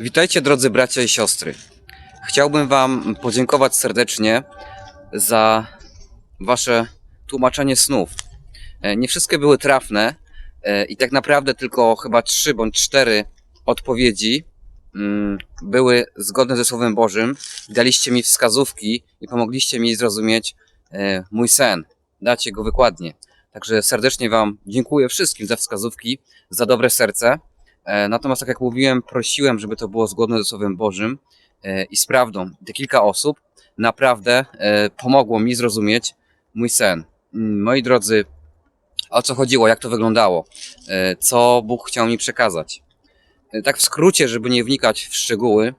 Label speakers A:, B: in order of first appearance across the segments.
A: Witajcie drodzy bracia i siostry. Chciałbym Wam podziękować serdecznie za Wasze tłumaczenie snów. E, Nie wszystkie były trafne e, i tak naprawdę tylko chyba trzy bądź cztery odpowiedzi mm, były zgodne ze Słowem Bożym. Daliście mi wskazówki i pomogliście mi zrozumieć e, mój sen. Dacie go wykładnie. Także serdecznie Wam dziękuję wszystkim za wskazówki, za dobre serce. E, Natomiast, tak jak mówiłem, prosiłem, żeby to było zgodne ze Słowem Bożym e, i z prawdą. Te kilka osób naprawdę e, pomogło mi zrozumieć mój sen. Mm, Moi drodzy, o co chodziło, jak to wyglądało, co Bóg chciał mi przekazać. Tak w skrócie, żeby nie wnikać w szczegóły.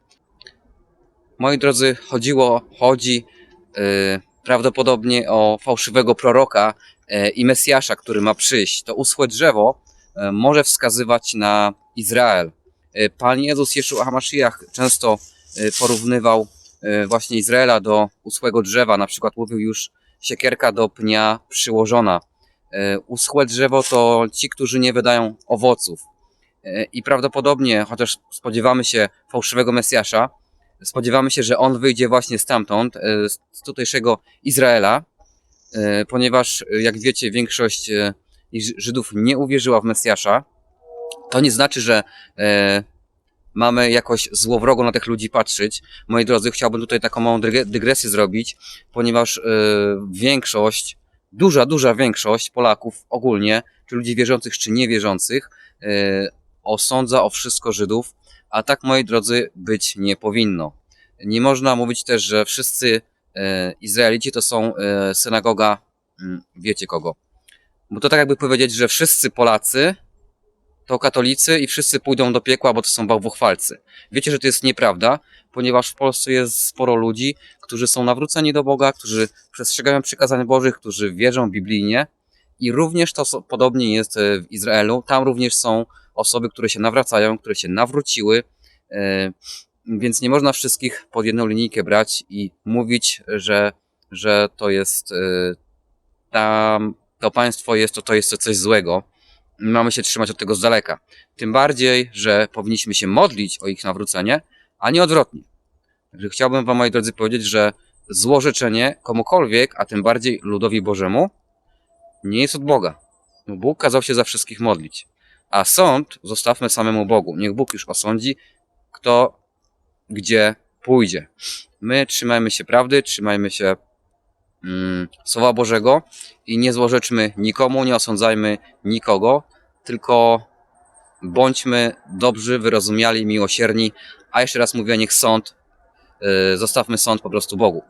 A: Moi drodzy, chodziło, chodzi prawdopodobnie o fałszywego proroka i Mesjasza, który ma przyjść. To uschłe drzewo może wskazywać na Izrael. E, Pan Jezus Jeszua HaMashiach często e, porównywał e, właśnie Izraela do uschłego drzewa. Na przykład mówił już siekierka do pnia przyłożona. E, Uschłe drzewo to ci, którzy nie wydają owoców. E, I prawdopodobnie, chociaż spodziewamy się fałszywego Mesjasza, spodziewamy się, że on wyjdzie właśnie stamtąd, e, z tutejszego Izraela, e, ponieważ, e, jak wiecie, większość Ż- Żydów nie uwierzyła w Mesjasza. To nie znaczy, że e, mamy jakoś złowrogo na tych ludzi patrzeć. Moi drodzy, chciałbym tutaj taką małą dyg- dygresję zrobić, ponieważ e, większość, duża, duża większość Polaków ogólnie, czy ludzi wierzących, czy niewierzących, e, osądza o wszystko Żydów, a tak, moi drodzy, być nie powinno. Nie można mówić też, że wszyscy e, Izraelici to są e, synagoga, mm, wiecie kogo. Bo to tak jakby powiedzieć, że wszyscy Polacy to katolicy i wszyscy pójdą do piekła, bo to są bałwochwalcy. Wiecie, że to jest nieprawda, ponieważ w Polsce jest sporo ludzi, którzy są nawróceni do Boga, którzy przestrzegają przykazań Bożych, którzy wierzą biblijnie i również to podobnie jest e, w Izraelu. Tam również są osoby, które się nawracają, które się nawróciły, e, więc nie można wszystkich pod jedną linijkę brać i mówić, że, że to jest e, tam, to państwo jest, to, to jest coś złego. Mamy się trzymać od tego z daleka. Tym bardziej, że powinniśmy się modlić o ich nawrócenie, a nie odwrotnie. Także chciałbym Wam, moi drodzy, powiedzieć, że złorzeczenie komukolwiek, a tym bardziej ludowi Bożemu, nie jest od Boga. Bo Bóg kazał się za wszystkich modlić. A sąd zostawmy samemu Bogu. Niech Bóg już osądzi, kto gdzie pójdzie. My trzymajmy się prawdy, trzymajmy się mm, Słowa Bożego i nie złorzeczmy nikomu, nie osądzajmy nikogo, tylko bądźmy dobrzy, wyrozumiali, miłosierni, a jeszcze raz mówię, niech sąd, yy, zostawmy sąd po prostu Bogu.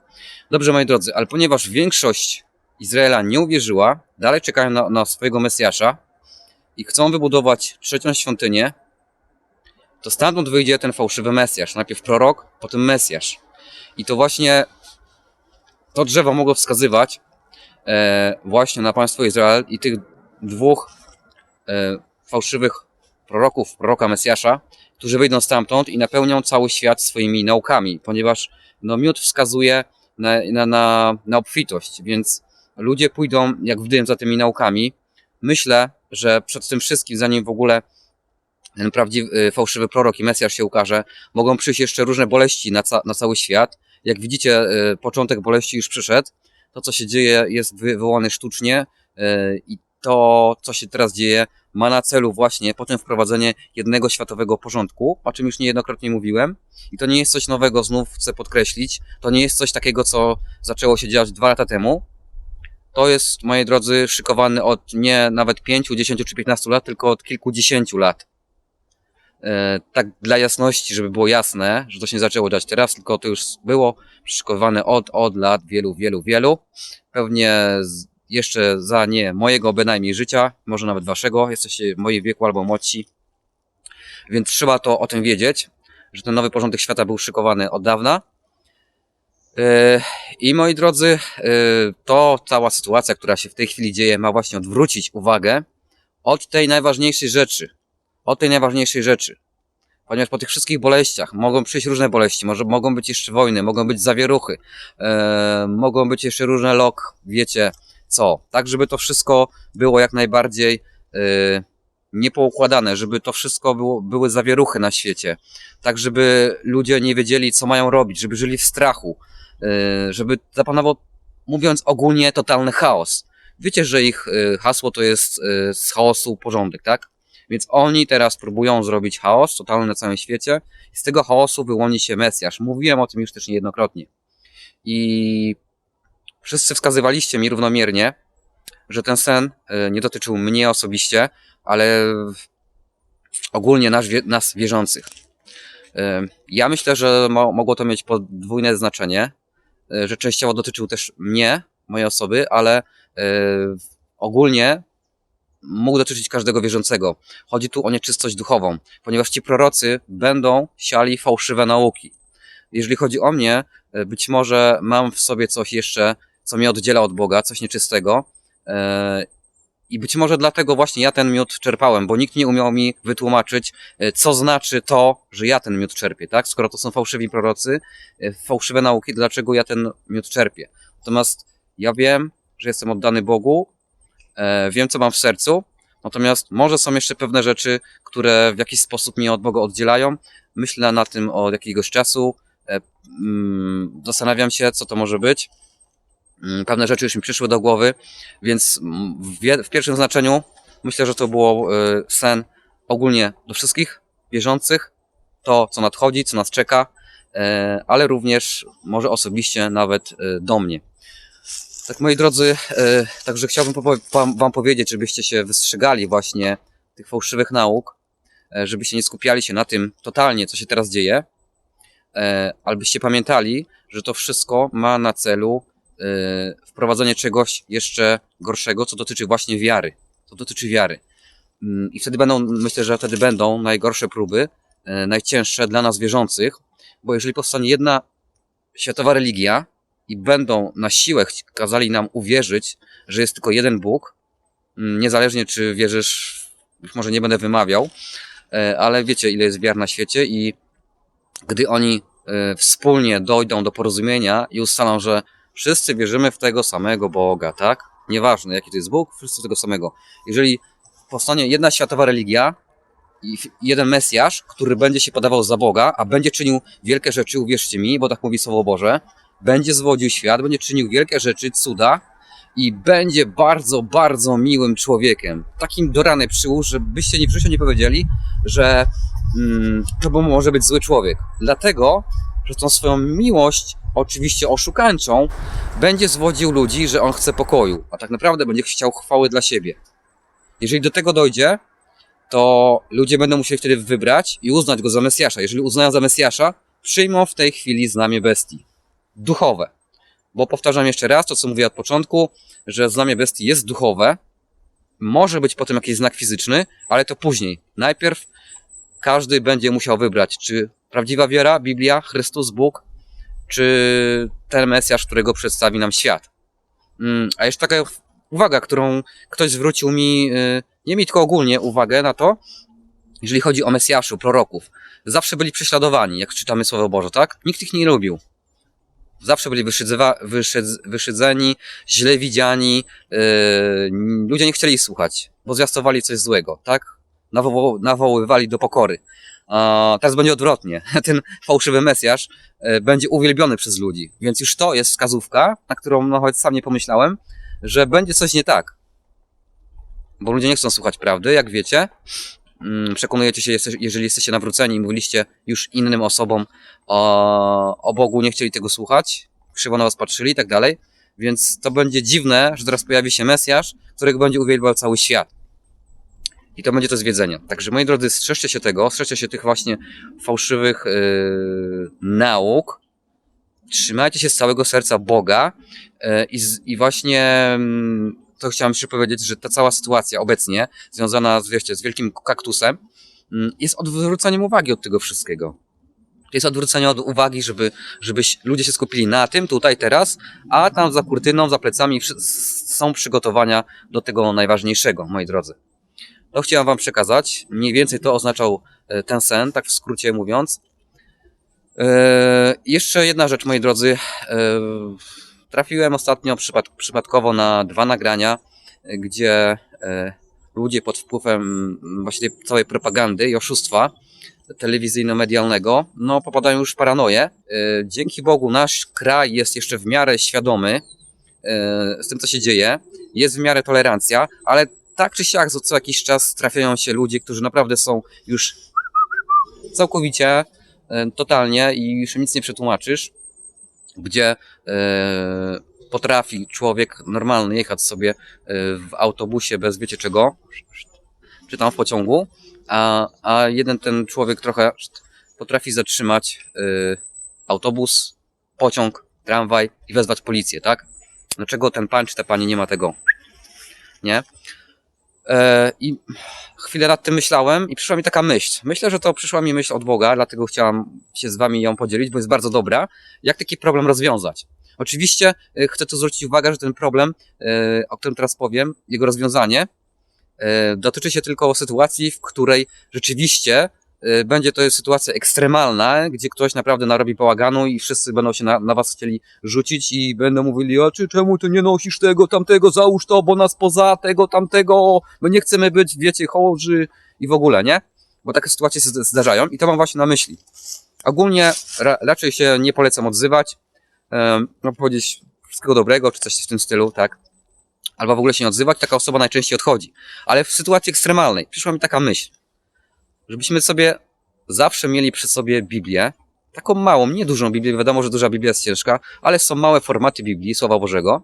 A: Dobrze, moi drodzy, ale ponieważ większość Izraela nie uwierzyła, dalej czekają na, na swojego Mesjasza i chcą wybudować trzecią świątynię, to stamtąd wyjdzie ten fałszywy Mesjasz. Najpierw prorok, potem Mesjasz. I to właśnie to drzewo mogło wskazywać e, właśnie na państwo Izrael i tych dwóch e, fałszywych proroków, proroka Mesjasza, którzy wyjdą stamtąd i napełnią cały świat swoimi naukami, ponieważ no, miód wskazuje na, na, na, na obfitość, więc ludzie pójdą jak w dym za tymi naukami. Myślę, że przed tym wszystkim, zanim w ogóle ten prawdziwy, fałszywy prorok i Mesjasz się ukaże, mogą przyjść jeszcze różne boleści na, ca, na cały świat. Jak widzicie, e, początek boleści już przyszedł. To, co się dzieje, jest wy- wywołane sztucznie e, i to, co się teraz dzieje, ma na celu właśnie potem wprowadzenie jednego światowego porządku, o czym już niejednokrotnie mówiłem. I to nie jest coś nowego, znów chcę podkreślić. To nie jest coś takiego, co zaczęło się dziać dwa lata temu. To jest, moi drodzy, szykowane od nie nawet 5, 10 czy 15 lat, tylko od kilkudziesięciu lat. E, tak dla jasności, żeby było jasne, że to się nie zaczęło dziać teraz, tylko to już było przyszykowane od, od lat wielu, wielu, wielu. Pewnie z, jeszcze za nie mojego bynajmniej życia, może nawet waszego, jesteście w moim wieku albo młodsi. Więc trzeba to o tym wiedzieć, że ten nowy porządek świata był szykowany od dawna. E, I moi drodzy, e, to cała sytuacja, która się w tej chwili dzieje, ma właśnie odwrócić uwagę od tej najważniejszej rzeczy, od tej najważniejszej rzeczy. Ponieważ po tych wszystkich boleściach mogą przyjść różne boleści, może mogą być jeszcze wojny, mogą być zawieruchy, e, mogą być jeszcze różne lok, wiecie co. Tak, żeby to wszystko było jak najbardziej e, niepoukładane, żeby to wszystko było, były zawieruchy na świecie, tak żeby ludzie nie wiedzieli, co mają robić, żeby żyli w strachu, yy, żeby zapanował, mówiąc ogólnie, totalny chaos. Wiecie, że ich yy, hasło to jest yy, z chaosu porządek, tak? Więc oni teraz próbują zrobić chaos totalny na całym świecie i z tego chaosu wyłoni się Mesjasz. Mówiłem o tym już też niejednokrotnie. I wszyscy wskazywaliście mi równomiernie, że ten sen e, nie dotyczył mnie osobiście, ale ogólnie nas, nas wierzących. E, Ja myślę, że mo- mogło to mieć podwójne znaczenie, e, że częściowo dotyczył też mnie, mojej osoby, ale ogólnie mógł dotyczyć każdego wierzącego. Chodzi tu o nieczystość duchową, ponieważ ci prorocy będą siali fałszywe nauki. Jeżeli chodzi o mnie, e, być może mam w sobie coś jeszcze, co mnie oddziela od Boga, coś nieczystego. e, I być może dlatego właśnie ja ten miód czerpałem, bo nikt nie umiał mi wytłumaczyć, e, co znaczy to, że ja ten miód czerpię, tak? Skoro to są fałszywi prorocy, fałszywe nauki, dlaczego ja ten miód czerpię? Natomiast ja wiem, że jestem oddany Bogu, wiem, co mam w sercu, natomiast może są jeszcze pewne rzeczy, które w jakiś sposób mnie od Boga oddzielają. Myślę na tym od jakiegoś czasu, e, mm, zastanawiam się, co to może być. Mm, Pewne rzeczy już mi przyszły do głowy, więc w, pierwszym znaczeniu myślę, że to było e, sen ogólnie do wszystkich wierzących, to co nadchodzi, co nas czeka, e, ale również może osobiście nawet e, do mnie. Tak moi drodzy, e, także chciałbym wam, powiedzieć, żebyście się wystrzegali właśnie tych fałszywych nauk, e, żebyście nie skupiali się na tym totalnie, co się teraz dzieje, e, ale byście pamiętali, że to wszystko ma na celu e, wprowadzenie czegoś jeszcze gorszego, co dotyczy właśnie wiary. Co dotyczy wiary. Mm, I wtedy będą, myślę, że wtedy będą najgorsze próby, e, najcięższe dla nas wierzących, bo jeżeli powstanie jedna światowa religia i będą na siłę kazali nam uwierzyć, że jest tylko jeden Bóg, mm, niezależnie czy wierzysz, może nie będę wymawiał, e, ale wiecie, ile jest wiar na świecie i gdy oni e, wspólnie dojdą do porozumienia i ustalą, że wszyscy wierzymy w tego samego Boga, tak? Nieważne jaki to jest Bóg, wszyscy tego samego. Jeżeli powstanie jedna światowa religia i jeden Mesjasz, który będzie się podawał za Boga, a będzie czynił wielkie rzeczy, uwierzcie mi, bo tak mówi Słowo Boże, będzie zwodził świat, będzie czynił wielkie rzeczy, cuda i będzie bardzo, bardzo miłym człowiekiem. Takim do rany przyłóż, żebyście w życiu nie powiedzieli, że mm, to może być zły człowiek. Dlatego, że tą swoją miłość, oczywiście oszukańczą, będzie zwodził ludzi, że on chce pokoju, a tak naprawdę będzie chciał chwały dla siebie. Jeżeli do tego dojdzie, to ludzie będą musieli wtedy wybrać i uznać go za Mesjasza. Jeżeli uznają za Mesjasza, przyjmą w tej chwili znamie bestii. Duchowe. Bo powtarzam jeszcze raz to, co mówię od początku, że znamie bestii jest duchowe. Może być potem jakiś znak fizyczny, ale to później. Najpierw każdy będzie musiał wybrać, czy prawdziwa wiara, Biblia, Chrystus, Bóg, czy ten Mesjasz, którego przedstawi nam świat. Mm, A jeszcze taka uwaga, którą ktoś zwrócił mi, y, nie mi tylko ogólnie uwagę na to, jeżeli chodzi o Mesjaszu, proroków. Zawsze byli prześladowani, jak czytamy Słowo Boże, tak? Nikt ich nie lubił. Zawsze byli wyszydzywa, wyszydz, wyszydzeni, źle widziani. Yy, ludzie nie chcieli ich słuchać, bo zwiastowali coś złego, tak? Nawoł, nawoływali do pokory. A teraz będzie odwrotnie. Ten fałszywy Mesjasz e, będzie uwielbiony przez ludzi. Więc już to jest wskazówka, na którą nawet sam nie pomyślałem, że będzie coś nie tak. Bo ludzie nie chcą słuchać prawdy, jak wiecie. Mm, Przekonujecie się, jeżeli jesteście nawróceni i mówiliście już innym osobom o, o Bogu, nie chcieli tego słuchać, krzywo na was patrzyli i tak dalej. Więc to będzie dziwne, że teraz pojawi się Mesjasz, którego będzie uwielbiał cały świat. I to będzie to zwiedzenie. Także moi drodzy, strzeżcie się tego, strzeżcie się tych właśnie fałszywych yy, nauk. Trzymajcie się z całego serca Boga yy, i właśnie mm, to chciałem jeszcze powiedzieć, że ta cała sytuacja obecnie związana z, wiecie, z wielkim kaktusem mm, jest odwróceniem uwagi od tego wszystkiego. To jest odwrócenie od uwagi, żeby, żeby ludzie się skupili na tym, tutaj, teraz, a tam za kurtyną, za plecami są przygotowania do tego najważniejszego, moi drodzy. To chciałem Wam przekazać. Mniej więcej to oznaczał e, ten sen, tak w skrócie mówiąc. E, jeszcze jedna rzecz, moi drodzy. E, trafiłem ostatnio przypad, przypadkowo na dwa nagrania, e, gdzie e, ludzie pod wpływem właśnie całej propagandy i oszustwa telewizyjno-medialnego, no popadają już w paranoję. E, Dzięki Bogu nasz kraj jest jeszcze w miarę świadomy z tym, co się dzieje. Jest w miarę tolerancja, ale tak czy siak co- jakiś czas trafiają się ludzie, którzy naprawdę są już całkowicie, totalnie i już nic nie przetłumaczysz, gdzie e, potrafi człowiek normalny jechać sobie e, w autobusie bez wiecie czego, czy tam w pociągu, a, a jeden ten człowiek trochę potrafi zatrzymać e, autobus, pociąg, tramwaj i wezwać policję, tak? Dlaczego ten pan czy ta pani nie ma tego? Nie? E, I chwilę nad tym myślałem i przyszła mi taka myśl. Myślę, że to przyszła mi myśl od Boga, dlatego chciałam się z wami ją podzielić, bo jest bardzo dobra. Jak taki problem rozwiązać? Oczywiście e, chcę tu zwrócić uwagę, że ten problem, e, o którym teraz powiem, jego rozwiązanie dotyczy się tylko sytuacji, w której rzeczywiście będzie to sytuacja ekstremalna, gdzie ktoś naprawdę narobi bałaganu i wszyscy będą się na, na was chcieli rzucić i będą mówili, a czy czemu ty nie nosisz tego, tamtego, załóż to, bo nas poza tego, tamtego, my nie chcemy być, wiecie, chorzy i w ogóle, nie? Bo takie sytuacje się zd- zdarzają i to mam właśnie na myśli. Ogólnie ra, raczej się nie polecam odzywać, um, no powiedzieć wszystkiego dobrego, czy coś w tym stylu, tak? Albo w ogóle się nie odzywać, taka osoba najczęściej odchodzi. Ale w sytuacji ekstremalnej przyszła mi taka myśl, żebyśmy sobie zawsze mieli przy sobie Biblię, taką małą, nie dużą Biblię, wiadomo, że duża Biblia jest ciężka, ale są małe formaty Biblii, Słowa Bożego,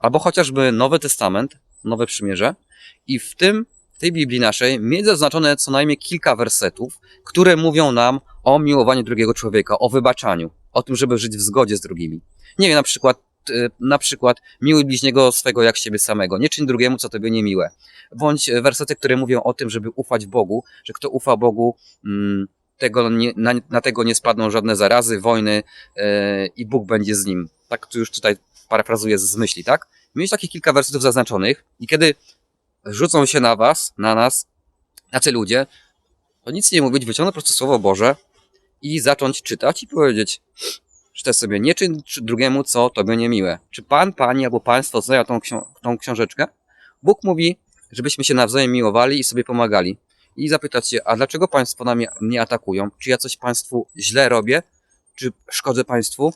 A: albo chociażby Nowy Testament, Nowe Przymierze i w tym, w tej Biblii naszej mieć zaznaczone co najmniej kilka wersetów, które mówią nam o miłowaniu drugiego człowieka, o wybaczaniu, o tym, żeby żyć w zgodzie z drugimi. Nie wiem, na przykład, na przykład miłuj bliźniego swego jak siebie samego, nie czyń drugiemu, co tobie niemiłe. Bądź e, wersety, które mówią o tym, żeby ufać Bogu, że kto ufa Bogu, mm, tego nie, na, na tego nie spadną żadne zarazy, wojny e, i Bóg będzie z nim. Tak tu już tutaj parafrazuję z z myśli, tak? Mieć takich kilka wersetów zaznaczonych i kiedy rzucą się na was, na nas, tacy ludzie, to nic nie mówić, wyciągnąć po prostu Słowo Boże i zacząć czytać i powiedzieć, czytaj sobie, nie czyń drugiemu, co tobie niemiłe. Czy pan, pani albo państwo znają tą, tą książeczkę? Bóg mówi, żebyśmy się nawzajem miłowali i sobie pomagali. I zapytać się, a dlaczego państwo na mnie, mnie atakują? Czy ja coś państwu źle robię? Czy szkodzę państwu?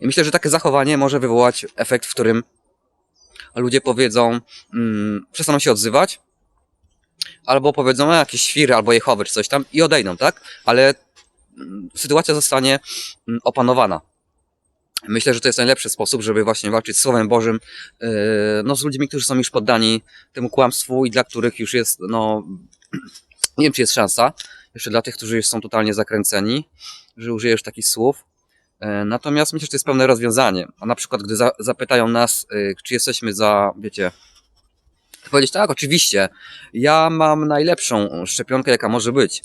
A: I myślę, że takie zachowanie może wywołać efekt, w którym ludzie powiedzą, mm, przestaną się odzywać, albo powiedzą, a jakieś świry, albo jehowy, czy coś tam i odejdą, tak? Ale sytuacja zostanie mm, opanowana. Myślę, że to jest najlepszy sposób, żeby właśnie walczyć z Słowem Bożym, yy, no z ludźmi, którzy są już poddani temu kłamstwu i dla których już jest, no, nie wiem, czy jest szansa, jeszcze dla tych, którzy już są totalnie zakręceni, że użyjesz takich słów. E, Natomiast myślę, że to jest pełne rozwiązanie. A na przykład, gdy za, zapytają nas, y, czy jesteśmy za, wiecie, powiedzieć tak, oczywiście, ja mam najlepszą szczepionkę, jaka może być.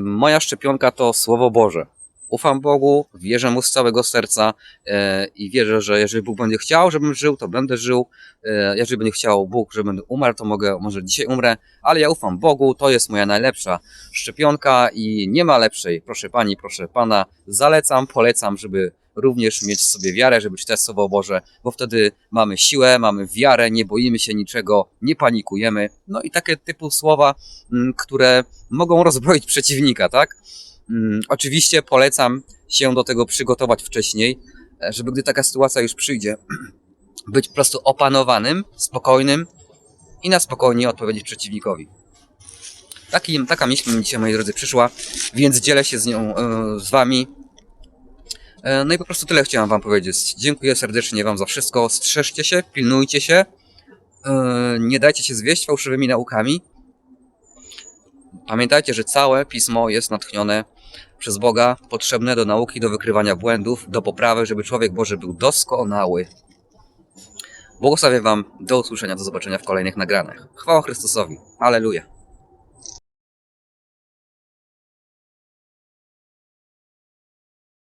A: Moja szczepionka to Słowo Boże. Ufam Bogu, wierzę Mu z całego serca e, i wierzę, że jeżeli Bóg będzie chciał, żebym żył, to będę żył. E, Jeżeli będzie chciał Bóg, żebym będę umarł, to mogę, może dzisiaj umrę, ale ja ufam Bogu, to jest moja najlepsza szczepionka i nie ma lepszej. Proszę Pani, proszę Pana, zalecam, polecam, żeby również mieć w sobie wiarę, żeby czytać Słowo Boże, bo wtedy mamy siłę, mamy wiarę, nie boimy się niczego, nie panikujemy. No i takie typu słowa, mm, które mogą rozbroić przeciwnika, tak? Mm, Oczywiście polecam się do tego przygotować wcześniej, żeby gdy taka sytuacja już przyjdzie, być po prostu opanowanym, spokojnym i na spokojnie odpowiedzieć przeciwnikowi. Taki, taka myśl mi dzisiaj, moi drodzy, przyszła, więc dzielę się z nią e, z wami. E, no i po prostu tyle chciałem wam powiedzieć. Dziękuję serdecznie wam za wszystko. Strzeżcie się, pilnujcie się. E, nie dajcie się zwieść fałszywymi naukami. Pamiętajcie, że całe pismo jest natchnione przez Boga, potrzebne do nauki, do wykrywania błędów, do poprawy, żeby człowiek Boży był doskonały. Błogosławię Wam, do usłyszenia, do zobaczenia w kolejnych nagraniach. Chwała Chrystusowi. Aleluja.